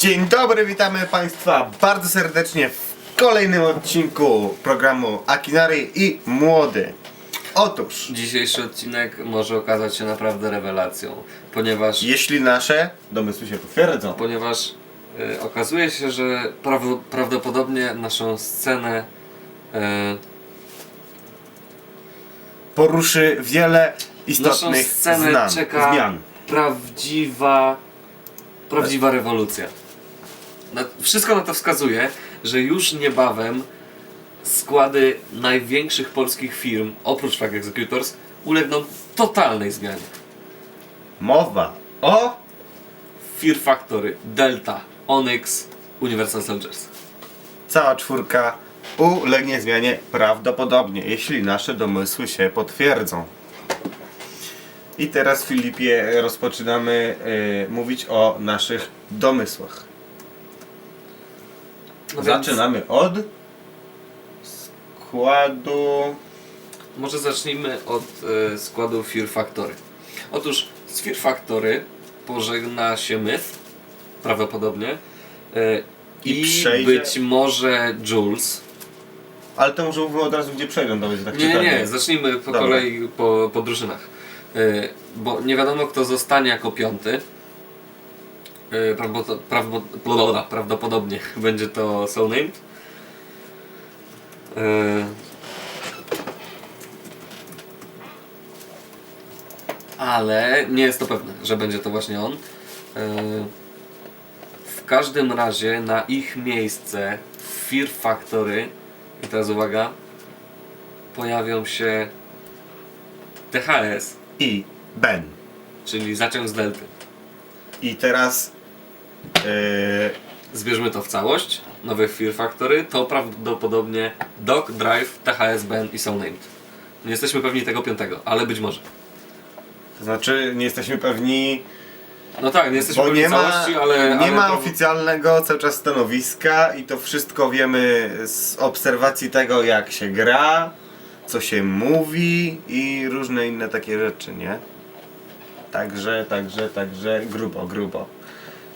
Dzień dobry, witamy Państwa bardzo serdecznie w kolejnym odcinku programu Akinari i Młody. Otóż, Dzisiejszy odcinek może okazać się naprawdę rewelacją, ponieważ, jeśli nasze domysły się potwierdzą, ponieważ e, okazuje się, że prawo, prawdopodobnie naszą scenę e, poruszy wiele naszą istotnych scenę znan, czeka zmian. prawdziwa prawdziwa rewolucja. Wszystko na to wskazuje, że już niebawem składy największych polskich firm, oprócz Flag Executors, ulegną totalnej zmianie. Mowa o Fear Factory, Delta, Onyx, Universal Soldiers. cała czwórka ulegnie zmianie prawdopodobnie, jeśli nasze domysły się potwierdzą. I teraz Filipie rozpoczynamy y, mówić o naszych domysłach. No więc Zaczynamy od składu. Może zacznijmy od e, składu Fear Factory. Otóż z Fear Factory pożegna się Myth, prawdopodobnie, e, I i, przejdzie- być może Jules. Ale to może mówmy od razu, gdzie przejdą, będzie tak Nie, nie, zacznijmy po Dobra. kolei po, po drużynach. E, bo nie wiadomo kto zostanie jako piąty. Prawdopodobnie będzie to Soul Named. E, ale nie jest to pewne, że będzie to właśnie on. E, w każdym razie na ich miejsce w Fear Factory i teraz uwaga pojawią się THS, I Ben. czyli zaciąg z delty. I teraz. Yy, Zbierzmy to w całość. Nowe Fear Factory to prawdopodobnie Doc, Drive, THS, i Soul Named. Nie jesteśmy pewni tego piątego, ale być może. to znaczy, nie jesteśmy pewni. No tak, nie jesteśmy pewni nie ma, całości, ale... nie ale ma to- oficjalnego cały czas stanowiska i to wszystko wiemy z obserwacji tego, jak się gra, co się mówi i różne inne takie rzeczy, nie? Także, także, także grubo, grubo.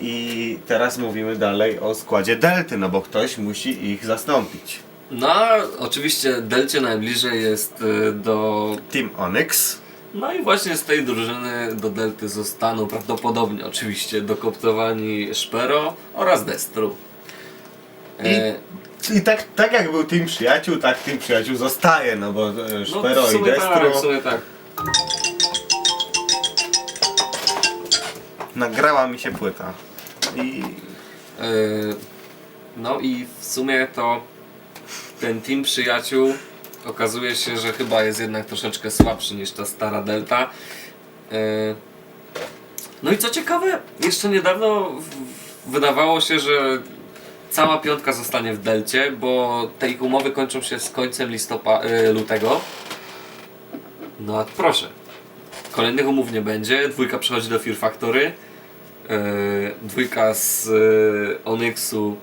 I teraz mówimy dalej o składzie Delty, no bo ktoś musi ich zastąpić. No, oczywiście Delcie najbliżej jest y, do Team Onyx. No i właśnie z tej drużyny do Delty zostaną prawdopodobnie oczywiście dokoptowani Szpero oraz Destru. E, I tak, tak jak był Team Przyjaciół, tak Team Przyjaciół zostaje, no bo e, Szpero w i sumie Destru tak, w sumie tak. Nagrała mi się płyta. I E, no i w sumie to ten team przyjaciół okazuje się, że chyba jest jednak troszeczkę słabszy niż ta stara Delta. E, no i co ciekawe, jeszcze niedawno wydawało się, że cała piątka zostanie w Delcie, bo te ich umowy kończą się z końcem listopa- e, lutego. No a proszę. Kolejnych umów nie będzie. Dwójka przechodzi do Fear Factory. E, dwójka z e, Onyxu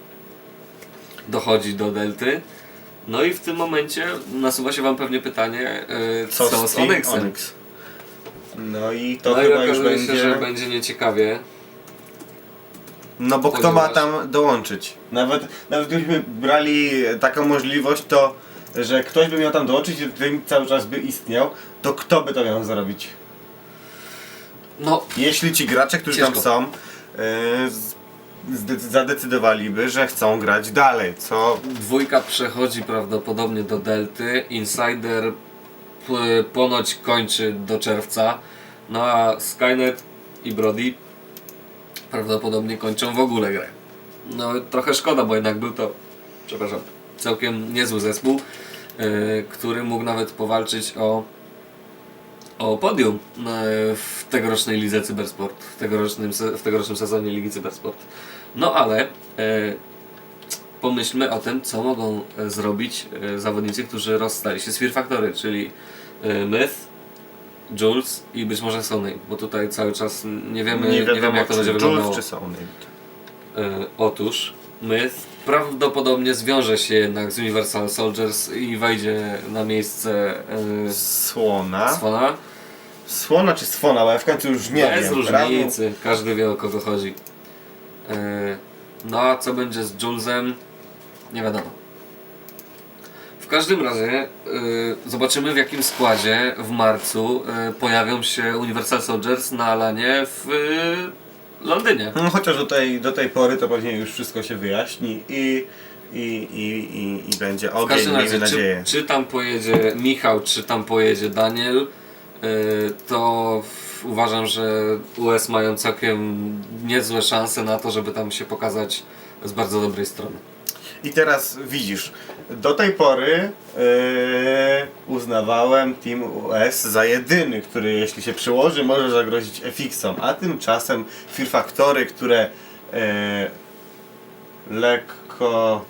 dochodzi do Delty. No i w tym momencie nasuwa się wam pewnie pytanie, e, co, co, z z Onyxem? Onyx? No i to no i chyba już okazuje będzie... się, że będzie nieciekawie. No bo kto ma tam dołączyć? Nawet, nawet gdybyśmy brali taką możliwość, to że ktoś by miał tam dołączyć i ten cały czas by istniał, to kto by to miał zrobić? No, Jeśli ci gracze, którzy tam Ciężko. są, yy, z- zde- zadecydowaliby, że chcą grać dalej, co dwójka przechodzi prawdopodobnie do Delty. Insider p- ponoć kończy do czerwca. No a Skynet i Brody prawdopodobnie kończą w ogóle grę. No trochę szkoda, bo jednak był to, przepraszam, całkiem niezły zespół, yy, który mógł nawet powalczyć o, o podium yy, w tegorocznej lidze Cybersport, w tegorocznym, w tegorocznym sezonie Ligi Cybersport. No ale yy, pomyślmy o tym, co mogą e, zrobić e, zawodnicy, którzy rozstali się z Fear Factory, czyli e, Myth, Jules i być może Sony, bo tutaj cały czas nie wiemy, nie wiemy jak to będzie Jules, wyglądało. czy Sony. E, otóż Myth prawdopodobnie zwiąże się jednak z Universal Soldiers i wejdzie na miejsce e, Słona. Swona. Słona czy Swona, bo ja w końcu już nie Bez wiem. Różnicy, każdy wie o kogo chodzi. E, No a co będzie z Julesem? Nie wiadomo. W każdym razie y, zobaczymy w jakim składzie w marcu y, pojawią się Universal Soldiers na Alanie w y, Londynie. No, chociaż do tej, do tej pory to pewnie już wszystko się wyjaśni i, i, i, i, i będzie ogień, każdym miejmy nadzieję. czy, czy tam pojedzie Michał, czy tam pojedzie Daniel, y, to uważam, że US mają całkiem niezłe szanse na to, żeby tam się pokazać z bardzo dobrej strony. I teraz widzisz, do tej pory yy, uznawałem Team US za jedyny, który jeśli się przyłoży może zagrozić FX-om, a tymczasem Fear Factory, które yy, lekko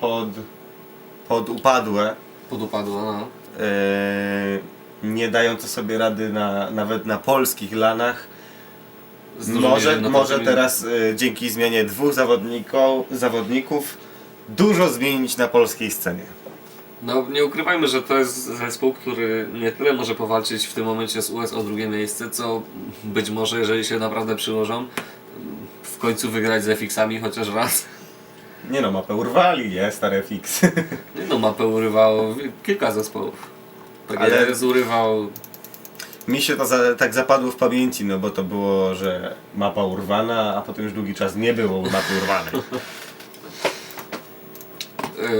pod, podupadłe, Podupadło, no. yy, nie dające sobie rady na, nawet na polskich lanach, może, może teraz y, dzięki zmianie dwóch zawodników, zawodników dużo zmienić na polskiej scenie. No nie ukrywajmy, że to jest zespół, który nie tyle może powalczyć w tym momencie z US o drugie miejsce, co być może, jeżeli się naprawdę przyłożą, w końcu wygrać z FX-ami chociaż raz. Nie no, mapę urwali, nie? Stare fix. Nie No mapę urywało kilka zespołów. Ale- PGS urywał Mi się to za, tak zapadło w pamięci, no bo to było, że mapa urwana, a potem już długi czas nie było mapy urwanej.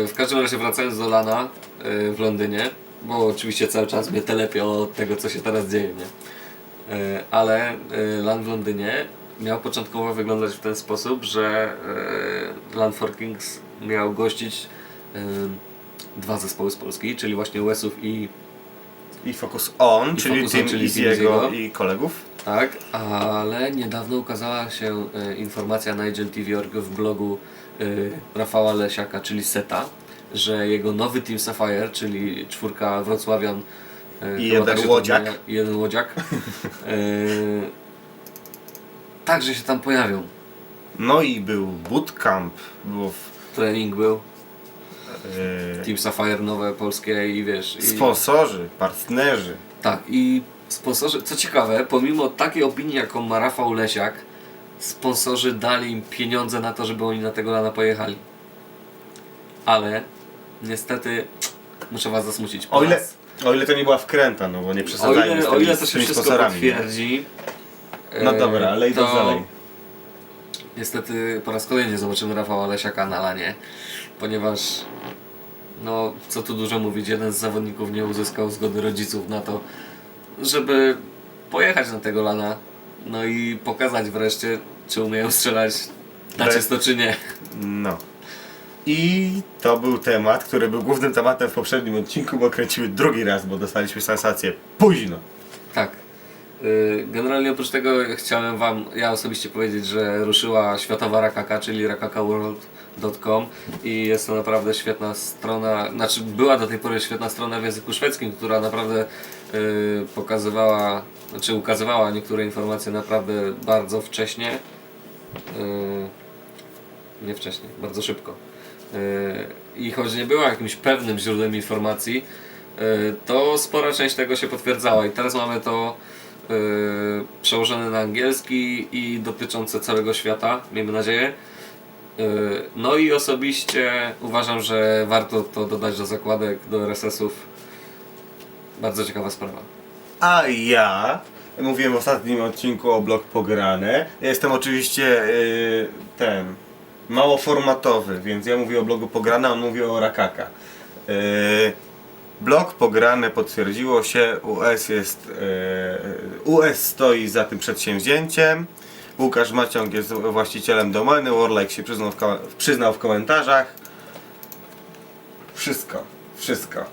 E, W każdym razie wracając do Lana e, w Londynie, bo oczywiście cały czas mnie telepie od tego, co się teraz dzieje, nie? E, Ale Lan w Londynie miał początkowo wyglądać w ten sposób, że Land for Kings miał gościć dwa zespoły z Polski, czyli właśnie USów i I Focus On, I czyli Focus On, Team czyli Team Easy'ego Easy'ego. i kolegów. Tak, ale niedawno ukazała się e, informacja na Agent TV Org w blogu e, Rafała Lesiaka, czyli Seta, że jego nowy Team Sapphire, czyli czwórka Wrocławian e, I chyba jeden tak się to łodziak. odmienia, i jeden łodziak, e, także się tam pojawią. No i był bootcamp, było w, Trening był, Team Sapphire nowe polskie i wiesz. I, sponsorzy, partnerzy. Tak, i sponsorzy, co ciekawe, pomimo takiej opinii, jaką ma Rafał Lesiak, sponsorzy dali im pieniądze na to, żeby oni na tego lana pojechali. Ale niestety muszę was zasmucić. O ile, o ile to nie była wkręta, no bo nie o, przesadzajmy ile, z o tymi, ile to się wszystko potwierdzi. No e, dobra, ale idąc to dalej. Niestety po raz kolejny zobaczymy Rafała Lesiaka na lanie, ponieważ no co tu dużo mówić, jeden z zawodników nie uzyskał zgody rodziców na to, żeby pojechać na tego lana, no i pokazać wreszcie, czy umieją strzelać na czysto czy nie. No. I to był temat, który był głównym tematem w poprzednim odcinku, bo kręciły drugi raz, bo dostaliśmy sensację późno. Tak. Y, Generalnie oprócz tego chciałem Wam, ja osobiście powiedzieć, że ruszyła światowa rakaka, czyli rakakaworld.com i jest to naprawdę świetna strona, znaczy była do tej pory świetna strona w języku szwedzkim, która naprawdę y, pokazywała, znaczy ukazywała niektóre informacje naprawdę bardzo wcześnie. Y, nie wcześnie, bardzo szybko. I choć nie była jakimś pewnym źródłem informacji, to spora część tego się potwierdzała i teraz mamy to przełożone na angielski i dotyczące całego świata, miejmy nadzieję. Y, No i osobiście uważam, że warto to dodać do zakładek, do RSS-ów. Bardzo ciekawa sprawa. A ja mówiłem w ostatnim odcinku o blog pograne. Ja jestem oczywiście yy, ten mało formatowy, więc ja mówię o blogu pograne, on mówi o Rakaka. Yy, blog pograne potwierdziło się, US jest yy, US stoi za tym przedsięwzięciem. Łukasz Maciąg jest właścicielem domeny, Warlike się przyznał w, przyznał w komentarzach. Wszystko, wszystko.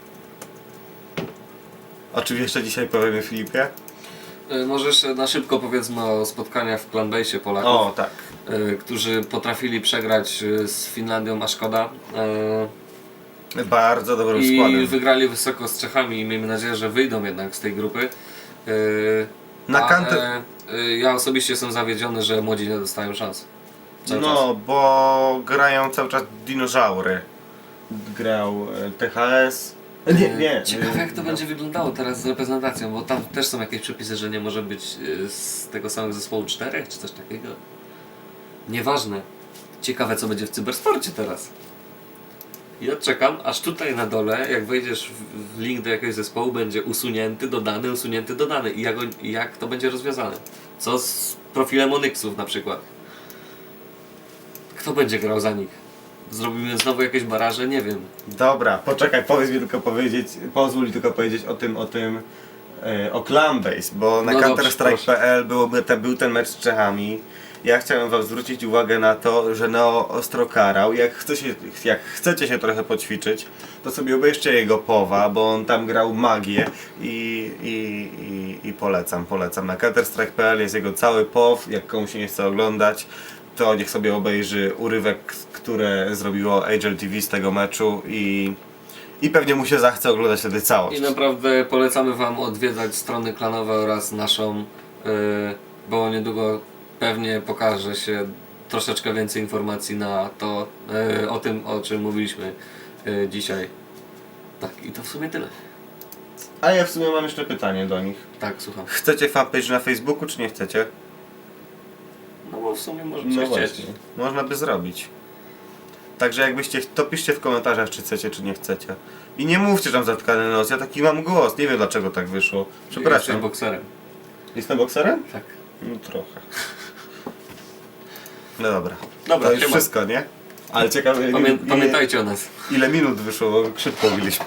O czym jeszcze dzisiaj powiemy Filipie? Y, Może jeszcze na szybko powiedzmy o spotkaniach w Clanbase Polaków. O, tak. y, którzy potrafili przegrać z Finlandią a szkoda. Bardzo dobrym I składem. wygrali wysoko z Czechami i miejmy nadzieję, że wyjdą jednak z tej grupy. y, Na ale, kantę- y, Ja osobiście jestem zawiedziony, że młodzi nie dostają szans. Cały czas. No, bo grają cały czas dinozaury. Grał e, THS. Nie, nie. Ciekawe jak to e, będzie wyglądało teraz z reprezentacją, bo tam też są jakieś przepisy, że nie może być z tego samego zespołu czterech czy coś takiego. Nieważne. Ciekawe co będzie w cybersporcie teraz. Ja czekam, aż tutaj na dole, jak wejdziesz w- link do jakiegoś zespołu, będzie usunięty, dodany, usunięty, dodany. I jak, on- jak to będzie rozwiązane? Co z profilem Onyxów na przykład? Kto będzie grał za nich? Zrobimy znowu jakieś baraże? Nie wiem. Dobra, poczekaj, powiedz mi tylko powiedzieć, pozwól mi tylko powiedzieć o tym, o tym, e, o Clambase, bo na No counterstrike.pl był ten mecz z Czechami. Ja chciałem wam zwrócić uwagę na to, że Neo ostro karał. Jak, chce się, jak chcecie się trochę poćwiczyć, to sobie obejrzcie jego powa, bo on tam grał magię i, i, i, i polecam, polecam. Na counterstrike.pl jest jego cały pow, jak komuś nie chce oglądać, to niech sobie obejrzy urywek, które zrobiło HL TV z tego meczu i, i pewnie mu się zachce oglądać wtedy całość. I naprawdę polecamy Wam odwiedzać strony klanowe oraz naszą, yy, bo niedługo pewnie pokaże się troszeczkę więcej informacji na to, yy, o tym, o czym mówiliśmy yy, dzisiaj. Tak, i to w sumie tyle. A ja w sumie mam jeszcze pytanie do nich. Tak, słucham. Chcecie fanpage na Facebooku, czy nie chcecie? No bo w sumie może No coś właśnie, chcieć. można by zrobić. Także jakbyście, to piszcie w komentarzach, czy chcecie, czy nie chcecie. I nie mówcie tam zatkany nos, ja taki mam głos, nie wiem dlaczego tak wyszło. Jestem Przepraszam. bokserem. Jestem bokserem? Tak. No trochę. No dobra. Dobra, to już wszystko, nie? Ale ciekawe, Pamię ile, pamiętajcie o nas. ile minut wyszło, bo szybko mówiliśmy.